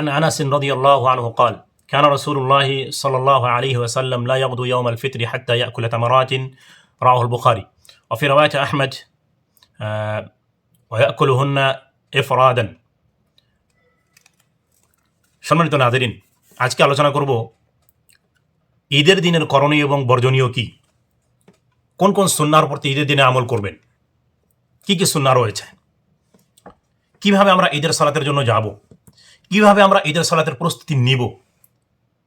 عن انس رضي الله عنه قال كان رسول الله صلى الله عليه وسلم لا يغدو يوم الفطر حتى ياكل تمرات رواه البخاري وفي روايه احمد آه وياكلهن افرادا সম্মানিত নাদেরিন আজকে আলোচনা করব ঈদের দিনের করণীয় এবং বর্জনীয় কি কোন কোন সুন্নার প্রতি ঈদের দিনে আমল করবেন কি কি সুন্না রয়েছে কিভাবে আমরা ঈদের সালাতের জন্য যাব কীভাবে আমরা ঈদের সালাতের প্রস্তুতি নিব?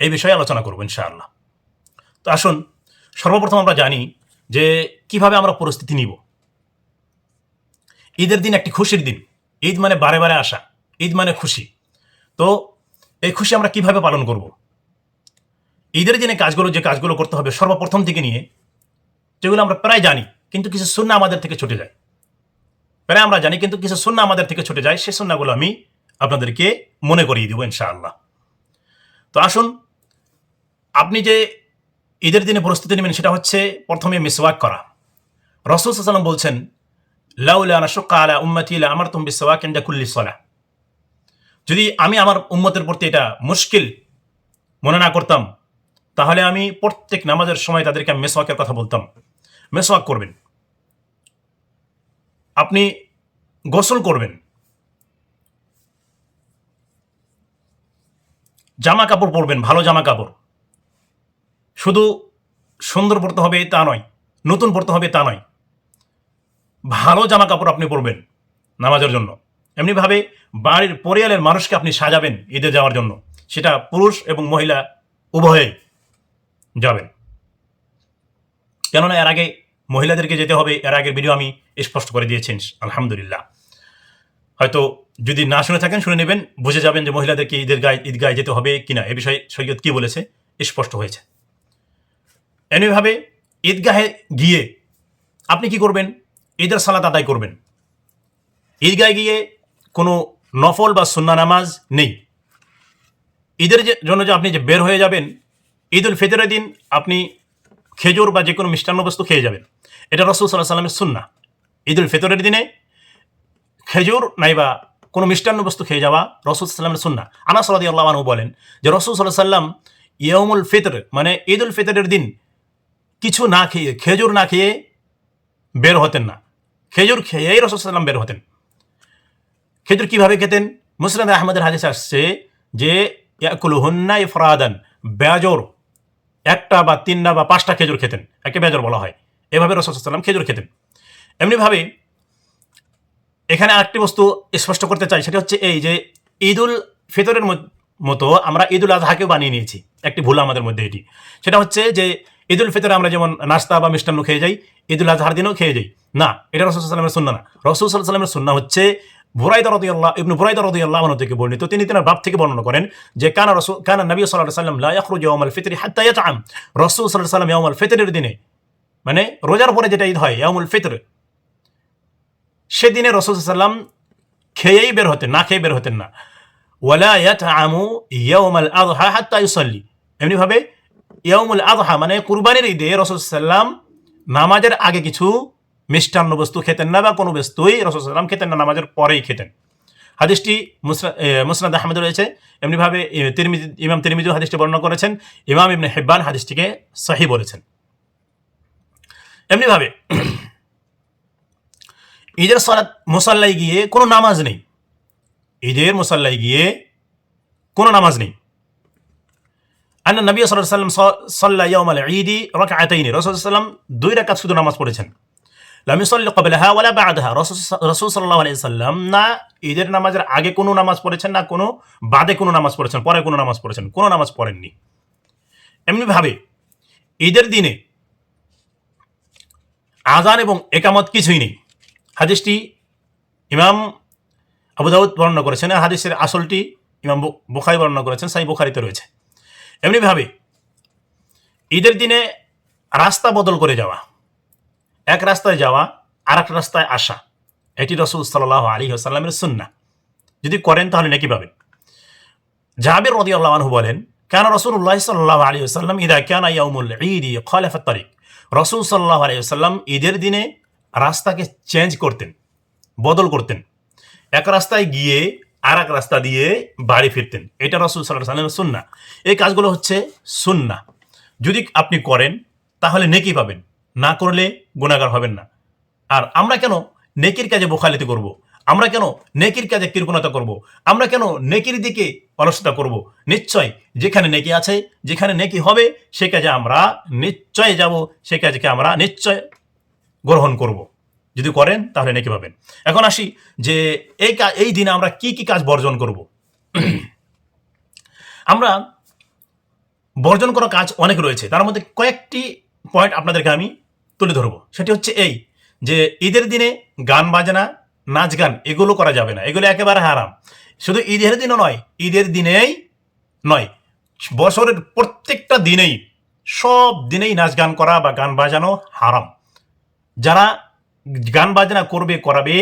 এই বিষয়ে আলোচনা করব, ইনশাআল্লাহ। তো আসুন, সর্বপ্রথম আমরা জানি যে কীভাবে আমরা প্রস্তুতি নিব। ঈদের দিন একটি খুশির দিন। ঈদ মানে বারে বারে আসা, ঈদ মানে খুশি। তো এই খুশি আমরা কীভাবে পালন করব? ঈদের দিনে কাজগুলো, যে কাজগুলো করতে হবে সর্বপ্রথম থেকে নিয়ে, যেগুলো আমরা প্রায় জানি, কিন্তু কিছু সুন্না আমাদের থেকে ছুটে যায়। প্রায় আমরা জানি, কিন্তু কিছু সুন্না আমাদের থেকে ছুটে যায় সেই সুন্নাগুলো আমি আপনাদেরকে মনে করিয়ে দেবো, ইনশাআল্লাহ। তো আসুন, আপনি যে ঈদের দিনে প্রস্তুতি নেবেন সেটা হচ্ছে প্রথমে মিসওয়াক করা। রসুল সাল্লাম বলছেন আলা আমার যদি আমি আমার উম্মতের প্রতি এটা মুশকিল মনে না করতাম, তাহলে আমি প্রত্যেক নামাজের সময় তাদেরকে আমি মেসওয়াকের কথা বলতাম। মেসওয়াক করবেন। আপনি গোসল করবেন। জামা কাপড় পরবেন, ভালো জামা কাপড়। শুধু সুন্দর পড়তে হবে তা নয়, নতুন পড়তে হবে তা নয়। ভালো জামা কাপড় আপনি পরবেন নামাজের জন্য। এমনিভাবে বাড়ির পরিয়ালের মানুষকে আপনি সাজাবেন ঈদে যাওয়ার জন্য। সেটা পুরুষ এবং মহিলা উভয়ে যাবেন। কেননা এর আগে মহিলাদেরকে যেতে হবে, এর আগের ভিডিও আমি স্পষ্ট করে দিয়েছেন আলহামদুলিল্লাহ। হয়তো যদি না শুনে থাকেন, শুনে নেবেন, বুঝে যাবেন যে মহিলাদেরকে ঈদের গায়ে ঈদগায় যেতে হবে কিনা। এ বিষয়ে সৈয়দ কী বলেছে স্পষ্ট হয়েছে। এমনিভাবে ঈদগাহে গিয়ে আপনি কি করবেন? ঈদের সালাত আদায় করবেন। ঈদগায় গিয়ে কোনো নফল বা সুন্না নামাজ নেই। ঈদের জন্য যে আপনি যে বের হয়ে যাবেন ঈদ উল ফিতরের দিন আপনি খেজুর বা যে কোনো মিষ্টান্ন বস্তু খেয়ে যাবেন। এটা রসুল সাল্লাহ সাল্লামের সুন্না ঈদ উল ফিতরের দিনে খেজুর নাইবা কোনো মিষ্টান্ন বস্তু খেয়ে যাওয়া রসুল সাল্লামের সুন্না আনা সাল্লাহ আল্লাহ আনহু বলেন যে রসুল সাল্লাহ সাল্লাম ইয়মুল ফিতর মানে ঈদ উল ফিতরের দিন, কিছু না খেয়ে, খেজুর না খেয়ে বের হতেন না। খেজুর খেয়েই রসুল সাল্লাম বের হতেন। খেজুর কীভাবে খেতেন? মুসলাদ আহমদের হাদিস আসছে যে ইয়াকুল হুন্না ইফরাদান বেজর একটা বা তিনটা বা পাঁচটা খেজুর খেতেন। একে বেজর বলা হয়। এভাবে রসুল সাল্লাম খেজুর খেতেন। এমনিভাবে এখানে আরেকটি বস্তু স্পষ্ট করতে চাই, সেটা হচ্ছে এই যে ঈদ উল ফিতরের মত- আমরা ঈদ উল আজহাকেও বানিয়ে নিয়েছি। একটি ভুল আমাদের মধ্যে এটি। সেটা হচ্ছে যে ঈদ উল ফিতরে আমরা যেমন নাস্তা বা মিষ্টান্ন খেয়ে যাই ঈদ উল আজহার দিনেও খেয়ে যাই। না, এটা রসুল সাল্লামের সুন্না না। রসুল সাল্লামের সুন্না হচ্ছে বুরাইদা রদিয়াল্লাহ, ইবনু বুরাইদা আল্লাহ আনহু থেকে বর্ণিত। তিনি তিনার বাপ থেকে বর্ণনা করেন যে, কানা রসুল কানা নবী আলাইহি সাল্লাম লা ইয়াখরুজু ইয়াউমাল ফিতরি হাত্তা ইয়াতআম। রাসূল সাল্লাল্লাহু আলাইহি সাল্লাম ইয়াউমাল ফিতরের দিনে মানে রোজার পরে যেটা ঈদ হয় ইয়াউমুল ফিতর সেদিনে রসুল সাল্লাম খেয়েই বের হতেন, না খেয়ে বের হতেন না। ওয়ালা ইয়াতআমু ইয়াউমাল আযহা হাত্তা ইউসাল্লি। এমনিভাবে ইয়াউমুল আযহা মানে কুরবানির ঈদে রসুল নামাজের আগে কিছু মিষ্টান্ন বস্তু খেতেন না বা কোনো বস্তুই রসুল সাল্লাম খেতেন না, নামাজের পরেই খেতেন। হাদিসটি মুসনাদ আহমেদ রয়েছে। এমনিভাবে তিরমিজি ইমাম তিরমিজু হাদিসটি বর্ণনা করেছেন, ইমাম ইবনে হেব্বান হাদিসটিকে সহি বলেছেন। এমনিভাবে ঈদের সালাত মুসাল্লায় গিয়ে কোনো নামাজ নেই। ঈদের মুসাল্লায় গিয়ে কোনো নামাজ নেই। আন নবী সাল্লাল্লাহু আলাইহি ওয়াসাল্লাম সাল্লা ইয়াউমাল ঈদি রাকআতাইনি রাসূল সাল্লাম দুই রাকাত শুধু নামাজ পড়েছেন। লাম ইউসাল্লি ক্বাবলাহা ওয়ালা বা'দাহা। রাসূল রাসূল সাল্লাল্লাহু আলাইহি সাল্লাম না ঈদের নামাজের আগে কোনো নামাজ পড়েছেন, না কোনো বাদে কোনো নামাজ পড়েছেন, পরে কোনো নামাজ পড়েছেন, কোনো নামাজ পড়েননি। এমনিভাবে ঈদের দিনে আজান এবং একামত কিছুই নেই। হাদিসটি ইমাম আবু দাউদ বর্ণনা করেছেন, হাদিসের আসলটি ইমাম বু- বুখারি বর্ণনা করেছেন সাই বুখারিতে রয়েছে। এমনিভাবে ঈদের দিনে রাস্তা বদল করে যাওয়া, এক রাস্তায় যাওয়া আর এক রাস্তায় আসা, এটি রসুল সাল্লাহ আলী আসাল্লামের সুন্না যদি করেন তাহলে নাকি পাবেন। জাহাবির রদি আল্লাহ বলেন, কেন রসুল্লাহ সাল্লাহ আলী আসাল্লাম ইদা কেন ইয়াউমুল ঈদি খলাফত তারিক রসুল সাল্লাহ আলী আসাল্লাম ঈদের দিনে রাস্তাকে চেঞ্জ করতেন, বদল করতেন এক রাস্তায় গিয়ে আর এক রাস্তা দিয়ে বাড়ি ফিরতেন এটা রসুল সাল্লাহ সাল্লামের সুন্না এই কাজগুলো হচ্ছে সুন্না যদি আপনি করেন, তাহলে নেকি পাবেন না করলে গুণাগার হবেন না আর আমরা কেন নেকির কাজে বোখালিতে করব। আমরা কেন নেকির কাজে কৃপণতা করব। আমরা কেন নেকির দিকে অলসতা করব। নিশ্চয় যেখানে নেকি আছে, যেখানে নেকি হবে, সে কাজে আমরা নিশ্চয় যাব, সে কাজকে আমরা নিশ্চয় গ্রহণ করব। যদি করেন, তাহলে নেকি পাবেন। এখন আসি যে এই এই দিনে আমরা কি কি কাজ বর্জন করব। আমরা বর্জন করা কাজ অনেক রয়েছে। তার মধ্যে কয়েকটি পয়েন্ট আপনাদেরকে আমি তুলে ধরবো। সেটি হচ্ছে এই যে ঈদের দিনে গান বাজনা, নাচ গান, এগুলো করা যাবে না। এগুলো একেবারে হারাম। শুধু ঈদের দিনও নয়, ঈদের দিনেই নয়। বছরের প্রত্যেকটা দিনেই, সব দিনেই নাচ গান করা বা গান বাজানো হারাম। যারা গান বাজনা করবে, করাবে,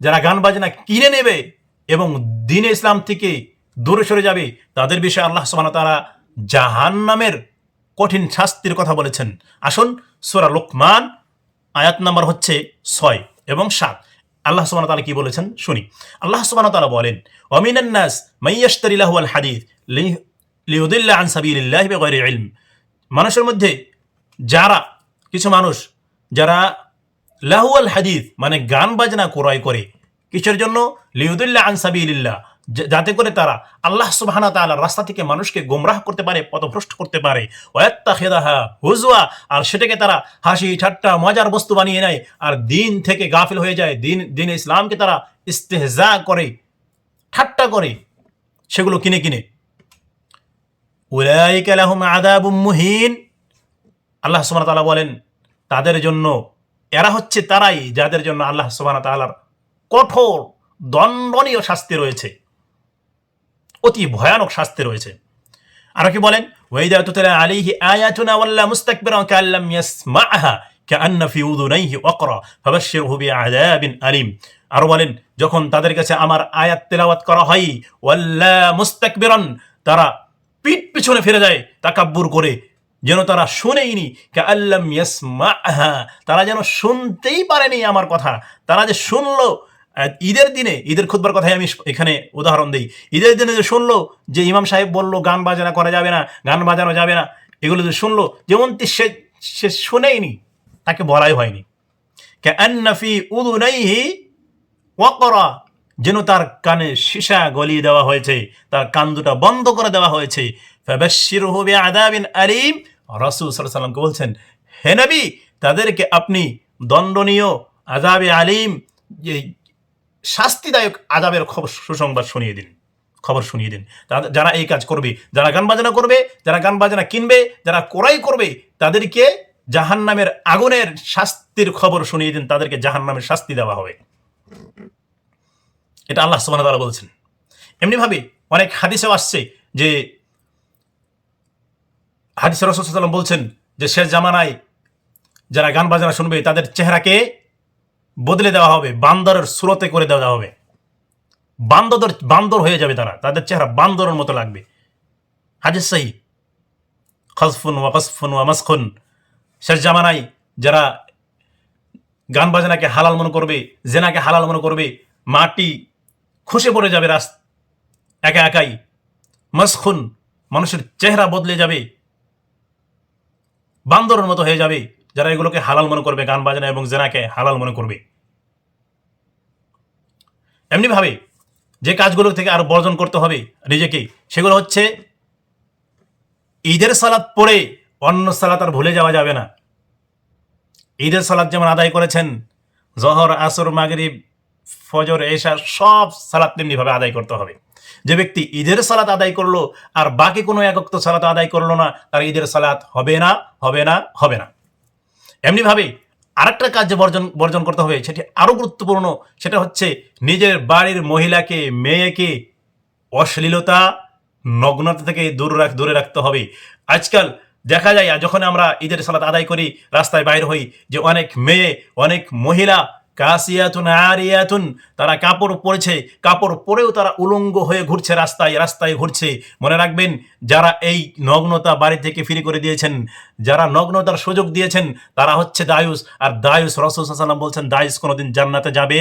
যারা গান বাজনা কিনে নেবে এবং দিন ইসলাম থেকে দূরে সরে যাবে, তাদের বিষয়ে আল্লাহ সুবহানাহু তারা তাআলা জাহান্নামের কঠিন শাস্তির কথা বলেছেন। আসুন, সোরা লোকমান, আয়াত নাম্বার হচ্ছে ছয় এবং সাত। আল্লাহ সুবহানাহু তালা কি বলেছেন? শুনি। আল্লাহ সুবহানাহু তালা বলেন ওয়ামিনান নাস মাইয়াশতারি লাহু আল হাদিস লিউদিল্লা আন সাবিলিল্লাহি বিগয়রি ইলম। মানুষের মধ্যে যারা, কিছু মানুষ যারা লাহুয়াল হাদিস মানে গান বাজনা ক্রয় করে, কিসের জন্য? লিউদুল্লাহ আনসাবিল্লাহ যাতে করে তারা আল্লাহ সুবহানা তাআলার রাস্তা থেকে মানুষকে গোমরাহ করতে পারে, পথভ্রষ্ট করতে পারে। ওয়াত্তাখিদাহা হুজওয়া, আর সেটাকে তারা হাসি ঠাট্টা, মজার বস্তু বানিয়ে নেয়, আর দিন থেকে গাফিল হয়ে যায়। দিন দিন ইসলামকে তারা ইস্তেহজা করে, ঠাট্টা করে, সেগুলো কিনে কিনে। উলাইকা লাহুম আযাবুম মুহিন। আল্লাহ সুবহানাহু তালা বলেন তাদের জন্য, এরা হচ্ছে তারাই যাদের জন্য আল্লাহ সুবহানাহু ওয়া কঠোর, দণ্ডনীয় শাস্তি রয়েছে। অতি ভয়ানক শাস্তি রয়েছে। আর কি বলেন? আলিম। বলেন, যখন তাদের কাছে আমার আয়াত তেলাওয়াত করা হয়, ওয়াল্লা মুস্তাকবিরান, তারা পিঠ পিছনে ফিরে যায় তাকাব্বুর করে যেন তারা শুনেইনি কাল্লাম ইয়াসমাআহা। তারা যেন শুনতেই পারেনি আমার কথা। তারা যে শুনলো ঈদের দিনে, ঈদের খুদবার কথাই আমি এখানে উদাহরণ দিই। ঈদের দিনে যে শুনলো যে ইমাম সাহেব বলল, গান বাজনা করা যাবে না, গান বাজানো যাবে না, এগুলো যে শুনলো যেমন সে সে শুনেইনি, তাকে বলাই হয়নি। কান্না ফি উযুনাইহি ওয়াকরা, যেন তার কানে সীসা গলিয়ে দেওয়া হয়েছে, তার কান দুটা বন্ধ করে দেওয়া হয়েছে। ফাবাশশিরহু বিআযাবিন আলিম রাসূল সাল্লামকে বলছেন, হে নবী, তাদেরকে আপনি দণ্ডনীয় আযাবে আলিম যে শাস্তিদায়ক আযাবের খবর সুসংবাদ শুনিয়ে দিন, খবর শুনিয়ে দিন। যারা এই কাজ করবে, যারা গান বাজনা করবে, যারা গান বাজনা কিনবে, যারা ক্রয় করবে, তাদেরকে জাহান্নামের আগুনের শাস্তির খবর শুনিয়ে দিন, তাদেরকে জাহান্নামের শাস্তি দেওয়া হবে। এটা আল্লাহ তাআলা বলছেন। এমনিভাবে অনেক হাদিসেও আসছে যে হাদিস রসুলাম বলছেন যে, শেষ জামানায় যারা গান বাজনা শুনবে, তাদের চেহারাকে বদলে দেওয়া হবে, বান্দরের সুরতে করে দেওয়া হবে। বান্দর বান্দর হয়ে যাবে তারা, তাদের চেহারা বান্দরের মতো লাগবে। হাদিস সাহি। খসফুন ওয়া কসফুন ওয়া মাসখুন। শেষ জামানায় যারা গান বাজনাকে হালাল মনে করবে, জেনাকে হালাল মনে করবে, মাটি খসে পড়ে যাবে রাস একা একাই। মাসখুন, মানুষের চেহারা বদলে যাবে বান্দরের মতো হয়ে যাবে, যারা এগুলোকে হালাল মনে করবে, গান বাজনা এবং জেনাকে হালাল মনে করবে। এমনি ভাবে যে কাজগুলো থেকে আরও বর্জন করতে হবে নিজেকে, সেগুলো হচ্ছে ঈদের সালাত পড়ে অন্য সালাত আর ভুলে যাওয়া যাবে না। ঈদের সালাত যেমন আদায় করেছেন, জহর, আসর, মাগরিব, ফজর এশা সব সালাত তেমনিভাবে আদায় করতে হবে। যে ব্যক্তি ঈদের সালাত আদায় করল আর বাকি কোনো একক্ত সালাত আদায় করল না, তার ঈদের সালাত হবে না হবে না হবে না। এমনিভাবে আরেকটা কাজ যে বর্জন বর্জন করতে হবে, সেটি আরও গুরুত্বপূর্ণ, সেটা হচ্ছে নিজের বাড়ির মহিলাকে, মেয়েকে অশ্লীলতা, নগ্নতা থেকে দূর রাখ, দূরে রাখতে হবে। আজকাল দেখা যায়, যখন আমরা ঈদের সালাত আদায় করি, রাস্তায় বাইর হই, যে অনেক মেয়ে, অনেক মহিলা কাসিয়াতুন আরিয়াতুন, তারা কাপড় পরেছে, কাপড় পরেও তারা উলঙ্গ হয়ে ঘুরছে রাস্তায় রাস্তায় ঘুরছে। মনে রাখবেন, যারা এই নগ্নতা বাড়ি থেকে ফ্রি করে দিয়েছেন, যারা নগ্নতার সুযোগ দিয়েছেন, তারা হচ্ছে দায়ুস। আর দায়ুস রসুল সাল্লাম বলছেন, দায়ুস কোনোদিন জান্নাতে যাবে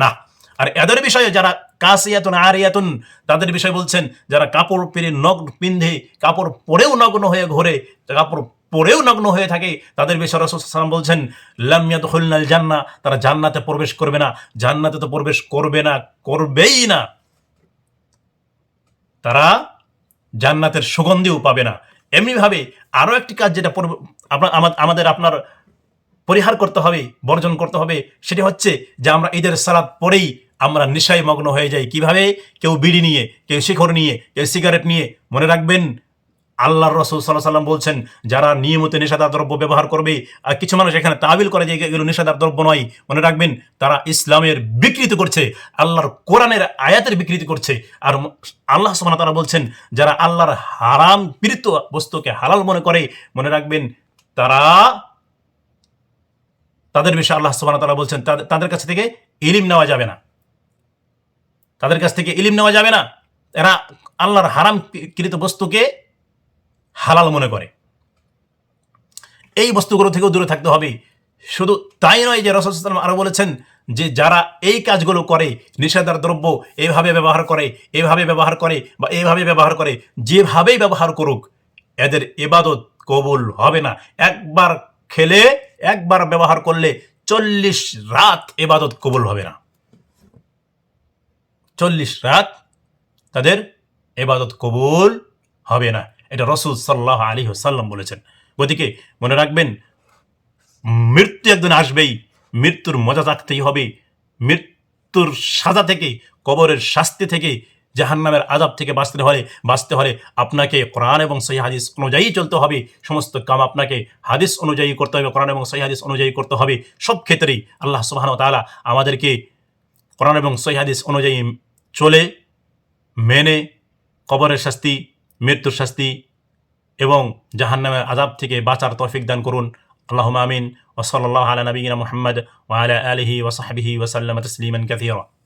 না। আর এদের বিষয়ে যারা কাসিয়াতুন আরিয়াতুন, তাদের বিষয়ে বলছেন, যারা কাপড় পেরে নগ্ন, পিন্ধে, কাপড় পরেও নগ্ন হয়ে ঘোরে, কাপড় পরেও নগ্ন হয়ে থাকে। তাদের বিষয়ে রসুলাম বলছেন লামিয়াত হলনাল জান্না তারা জান্নাতে প্রবেশ করবে না। জান্নাতে তো প্রবেশ করবে না, করবেই না। তারা জান্নাতের সুগন্ধিও পাবে না। এমনিভাবে আরও একটি কাজ যেটা পরব- আপনা- আমা- আমাদের আপনার পরিহার করতে হবে, বর্জন করতে হবে, সেটি হচ্ছে যে আমরা ঈদের সালাদ পরেই আমরা নেশায় মগ্ন হয়ে যাই। কীভাবে? কেউ বিড়ি নিয়ে, কেউ শিখর নিয়ে, কেউ সিগারেট নিয়ে। মনে রাখবেন আল্লাহর রসুল সাল্লাহ সাল্লাম বলছেন, যারা নিয়মিত নেশাদার দ্রব্য ব্যবহার করবে আর কিছু মানুষ এখানে তাবিল করে যে এগুলো নেশাদার দ্রব্য নয়, মনে রাখবেন, তারা ইসলামের বিকৃতি করছে, আল্লাহর কোরআনের আয়াতের বিকৃতি করছে, আর আল্লাহ সুবহানাহু তারা বলছেন, যারা আল্লাহর হারাম পীড়িত বস্তুকে হালাল মনে করে, মনে রাখবেন, তারা তাদের বিষয়ে আল্লাহ ওয়া তাআলা বলছেন তাদের কাছ থেকে ইলিম নেওয়া যাবে না। তাদের কাছ থেকে ইলিম নেওয়া যাবে না। এরা আল্লাহর হারাম কৃত বস্তুকে হালাল মনে করে। এই বস্তুগুলো থেকেও দূরে থাকতে হবে। শুধু তাই নয় যে রসুলাম আরও বলেছেন যে যারা এই কাজগুলো করে নিষেধার দ্রব্য এভাবে ব্যবহার করে, এভাবে ব্যবহার করে বা এভাবে ব্যবহার করে, যেভাবেই ব্যবহার করুক, এদের এবাদত কবুল হবে না। একবার খেলে, একবার ব্যবহার করলে চল্লিশ রাত এবাদত কবুল হবে না। চল্লিশ রাত তাদের এবাদত কবুল হবে না। এটা রসুল সাল্লাহ আলী সাল্লাম বলেছেন। গতিকে মনে রাখবেন, মৃত্যু একদিন আসবেই, মৃত্যুর মজা থাকতেই হবে, মৃত্যুর সাজা থেকে, কবরের শাস্তি থেকে, জাহান্নামের আজাব থেকে বাঁচতে হলে বাঁচতে হলে আপনাকে কোরআন এবং সহি হাদিস অনুযায়ী চলতে হবে, সমস্ত কাম আপনাকে হাদিস অনুযায়ী করতে হবে, কোরআন এবং সহি হাদিস অনুযায়ী করতে হবে, সব ক্ষেত্রেই আল্লাহ সুবাহান তাআলা আমাদেরকে কোরআন এবং সহি হাদিস অনুযায়ী চলে, মেনে কবরের শাস্তি মৃত্যুর শাস্তি এবং জাহান্নামের আজাব থেকে বাঁচার তৌফিক দান করুন। আল্লাহ আমিন। ওসল আলা নবীনা মোহাম্মদ ওয়ালা আলহি ওসাহাবিহি ওসাল্লাম তসলিমান কাথিরা